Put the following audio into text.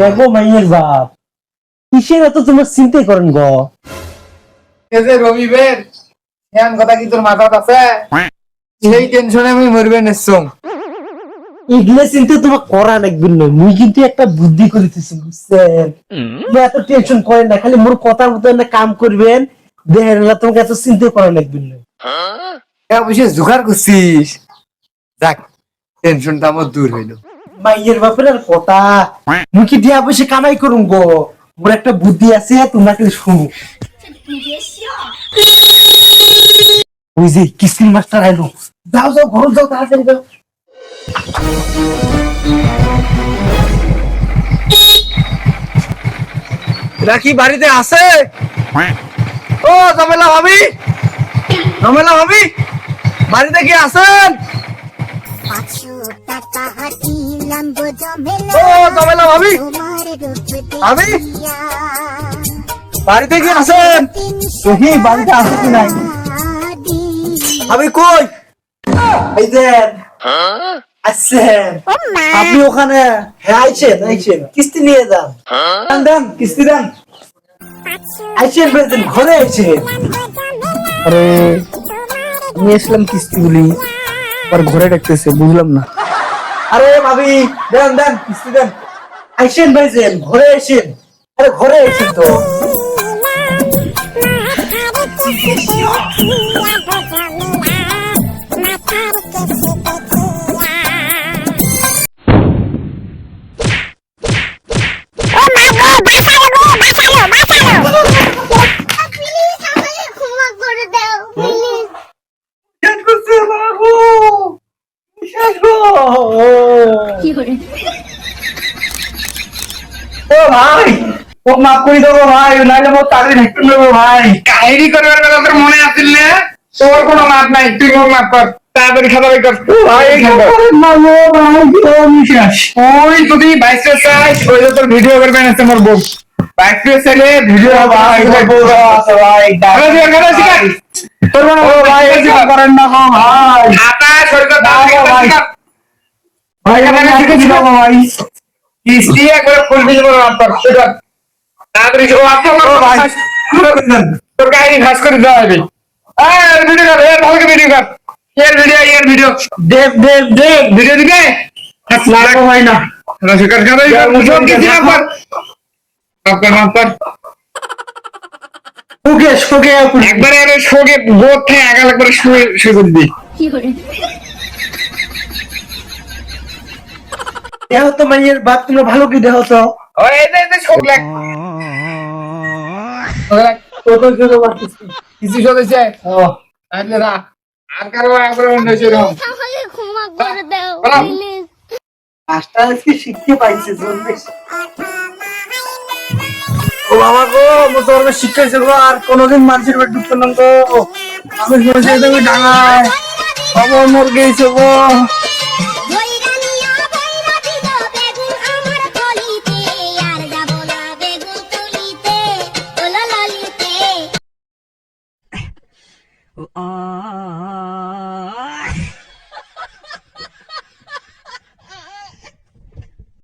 দেখো মাইয়ের বাপ। কিসের এত তোমার চিন্তাই করেন গো? এ যে রবিবের এমন কথা কি তোর মাথাত আছে? সেই টেনশনে আমি মরবে এগুলা চিন্তা তোমার করা লাগবে না। মুই কিন্তু একটা বুদ্ধি করিতেছি বুঝছেন? তুমি এত টেনশন করেন না খালি মোর কথার মতো না কাম করবেন। দেখেন না তোমাকে এত চিন্তা করা লাগবে না। অবশ্যই জোগাড় করছিস। যাক টেনশনটা আমার দূর হইল। মাইয়ের ব্যাপারে আর কথা। মুই কি দিয়া পয়সা কামাই করুম গো। মোর একটা বুদ্ধি আছে তোমরা কি ওই যে কিসিন মাস্টার আইলো। যাও যাও ঘর যাও তাড়াতাড়ি যাও। রাখি বাড়িতে আছে? ও জামেলা ভাবি। জামেলা ভাবি। বাড়িতে কি আছেন? পাঁচশো টাকা হাতি বাড়িতে কি আছেন? তিনশো দেখি বাড়িতে কি নাই? আমি কই? এই যে আসছেন। আপনি ওখানে হ্যাঁ আইছেন আইছেন কিস্তি নিয়ে যান। দেন, দেন কিস্তি দেন। আইছেন বেতন ঘরে আইছেন আরে আমি আসলাম কিস্তি বলি আর ঘরে ডাকতেছে বুঝলাম না। আরে ভাবি দেন দেন কিস্তি দেন আইছেন ভাইছেন ঘরে আরে ঘরে তো ক্ষমা ও ভাই ও মাফ করে দেবো ভাই নাইলে মোর তাড়াতাড়ি ভেক্টর নেব ভাই। কাহিনী করবার কথা তোর মনে আসিল না? তোর কোনো মাপ নাই তুই মোক মাপ কর। তাড়াতাড়ি খাতা বের কর। ভাই না ওই যদি বাইশে চাইস ওই যে তোর ভিডিও করবেন আছে মোর বউ। বাইশে চাইলে ভিডিও ভাই ভাই। তোর মনে ভাই করেন না ভাই। না ভাই। তোর কাহিনী ফাঁস করে দেওয়া হবে। এই ভিডিও কর এর ভালো ভিডিও কর। এর ভিডিও এর ভিডিও। দেব দেব দেব। ভিডিও দিবে? না ভাই না। রসিকার খাতাই কর মুসল কিস্তি মাপ কর মাপ কর মাপ কর ওকে ওকে একবারে আরে শোকে বোধ থেকে আগাল একবারে শুয়ে শুয়ে করে? দিই কি করে দেহ তো মাইয়ের বাপ তোমরা ভালো কি দেহ তো কিছু আরে কারও হয়েছে আজকে শিখতে পাইছে ও বাবা গো আর কোনোদিন মানুষের পেট ঢুকতো না গো। আমি শুনেছি তুমি ডাঙায়। খবর মোর গেছে গো। ah,